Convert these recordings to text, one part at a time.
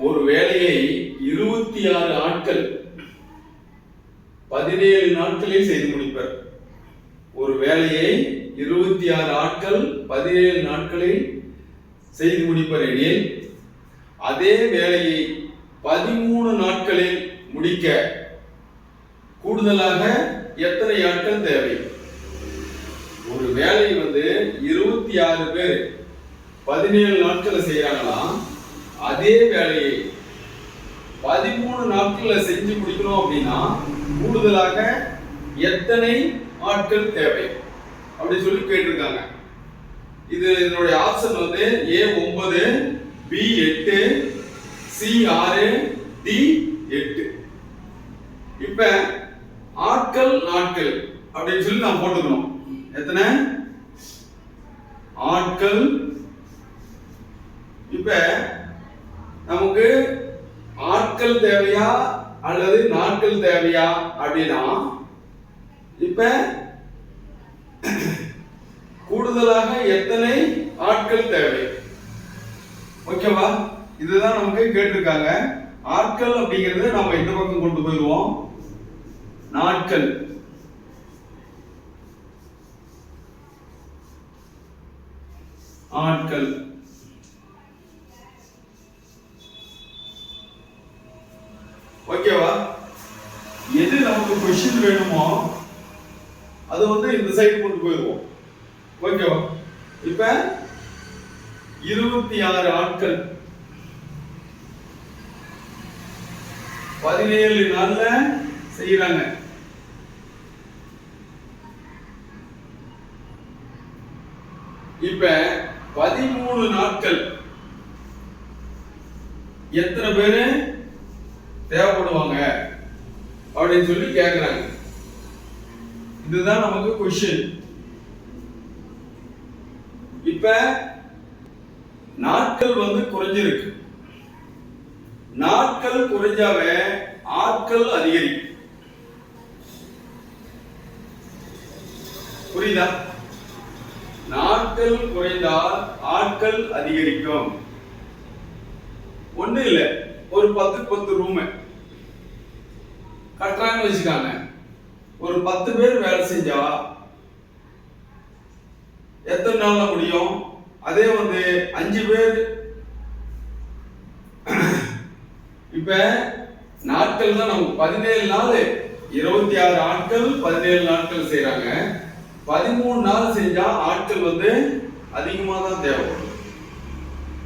ஒரு வேலையை இருபத்தி ஆறு ஆட்கள் பதினேழு நாட்களில் செய்து முடிப்பர். ஒரு வேலையை இருபத்தி ஆறு ஆட்கள் பதினேழு நாட்களில் செய்து முடிப்பர் எனில் அதே வேலையை பதிமூணு நாட்களில் முடிக்க கூடுதலாக எத்தனை ஆட்கள் தேவை? ஒரு வேலை வந்து இருபத்தி ஆறு பேர் பதினேழு நாட்களை செய்யறாங்களாம் அதே வேலையை பதிமூணு நாட்கள்ல செஞ்சு முடிக்கணும் அப்படின்னா கூடுதலாக எத்தனை ஆட்கள் தேவை? அப்படின்னு சொல்லி கேட்டிருக்காங்க. இது இதனுடைய ஆப்ஷன் வந்து ஏ ஒன்பது பி எட்டு சி ஆறு டி எட்டு. இப்ப ஆட்கள் நாட்கள் அப்படின்னு சொல்லி நான் போட்டுக்கணும். எத்தனை? ஆட்கள். இப்ப நமக்கு ஆட்கள் தேவையா அல்லது நாட்கள் தேவையா அப்படின்னா இப்ப கூடுதலாக எத்தனை ஆட்கள் தேவை? ஓகேவா? இதுதான் நமக்கு கேட்டிருக்காங்க. ஆட்கள் அப்படிங்கிறது நம்ம இந்த பக்கம் கொண்டு போயிடுவோம். நாட்கள். ஆட்கள். நமக்கு கொஸ்டின் வேணுமோ அது வந்து இந்த சைடு கொண்டு போயிடுவோம். ஓகேவா இப்ப இருபத்தி ஆறு ஆட்கள். பதினேழு நாள்ல செய்யறாங்க. இப்ப பதிமூணு நாட்கள். எத்தனை பேரு தேவைப்படுவாங்க? அப்படின்னு சொல்லி கேக்குறாங்க. இதுதான் நமக்கு கொஸ்டின் இப்ப நாட்கள் வந்து குறைஞ்சிருக்கு. நாட்கள் குறைஞ்சாவே ஆட்கள் அதிகரிக்கும். புரியுதா? நாட்கள் குறைந்தால் ஆட்கள் அதிகரிக்கும். ஒண்ணு இல்ல ஒரு பத்து பத்து ரூமை கட்டுறாங்கன்னு வச்சுக்காங்க ஒரு பத்து பேர் வேலை செஞ்சா எத்தனை நாள்ல முடியும்? அதே வந்து அஞ்சு பேர். இப்ப நாட்கள் தான் நமக்கு பதினேழு நாள். இருபத்தி ஆறு ஆட்கள் பதினேழு நாட்கள் செய்யறாங்க பதிமூணு நாள் செஞ்சா ஆட்கள் வந்து அதிகமாக தான் தேவைப்படும்.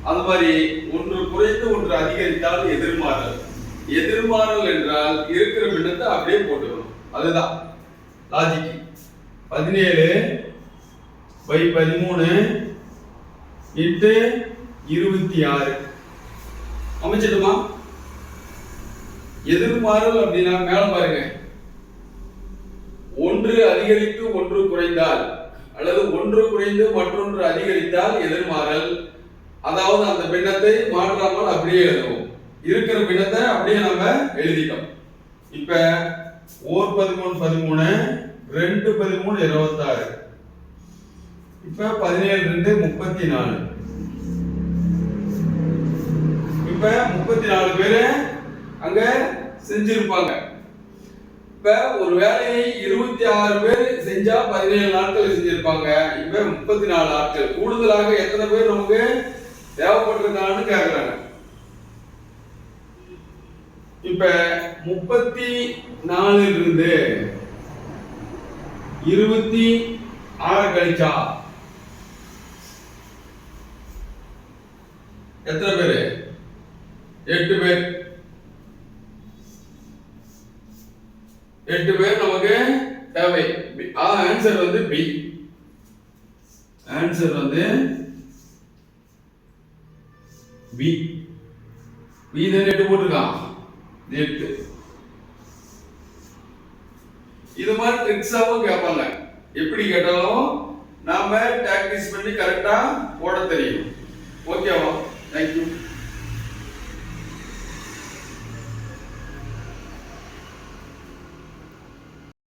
அது மாதிரி ஒன்று குறைந்து ஒன்று அதிகரித்தால் எதிர்மாறல். எதிர்மாறல் என்றால் இருக்கிற பின்னத்தை அப்படியே போட்டுக்கணும். அதுதான். லாஜிக் பதினேழு பை பதிமூணு இன்ட்டு இருபத்தி ஆறு. அமைச்சிட்டுமா? எதிர்மாறல் அப்படின்னா மேல பாருங்க. ஒன்று அதிகரித்து ஒன்று குறைந்தால் அல்லது ஒன்று குறைந்து மற்றொன்று அதிகரித்தால் எதிர்மாறல். அதாவது அந்த பின்னத்தை மாற்றாமல் அப்படியே எழுதுவோம். இருக்கிற பின்னத்தை அப்படியே நம்ம எழுதிட்டோம். இப்ப ஓர் பதிமூணு பதிமூணு ரெண்டு பதிமூணு இருபத்தாறு. இப்ப பதினேழு ரெண்டு முப்பத்தி நாலு இப்ப முப்பத்தி நாலு பேரு அங்க செஞ்சிருப்பாங்க. இப்ப ஒரு வேலையை இருபத்தி ஆறு பேர் செஞ்சா பதினேழு நாட்கள் செஞ்சிருப்பாங்க. இப்ப முப்பத்தி நாலு ஆட்கள். கூடுதலாக எத்தனை பேர் நமக்கு தேவைப்பட்டிருக்காங்கன்னு கேக்குறாங்க. இப்ப முப்பத்தி நாலுல இருந்து இருபத்தி ஆறு கழிச்சா? எத்தனை பேரு? எட்டு பேர். எட்டு பேர் நமக்கு தேவை. ஆன்சர் வந்து பி ஆன்சர் வந்து பி பி தான் எட்டு போட்டிருக்கான். எட்டு. இது மாதிரி ட்ரிக்ஸாவும் கேட்பாங்க. எப்படி கேட்டாலும் நாம டாக்டிஸ் பண்ணி கரெக்டா போட தெரியும். ஓகேவா தேங்க்யூ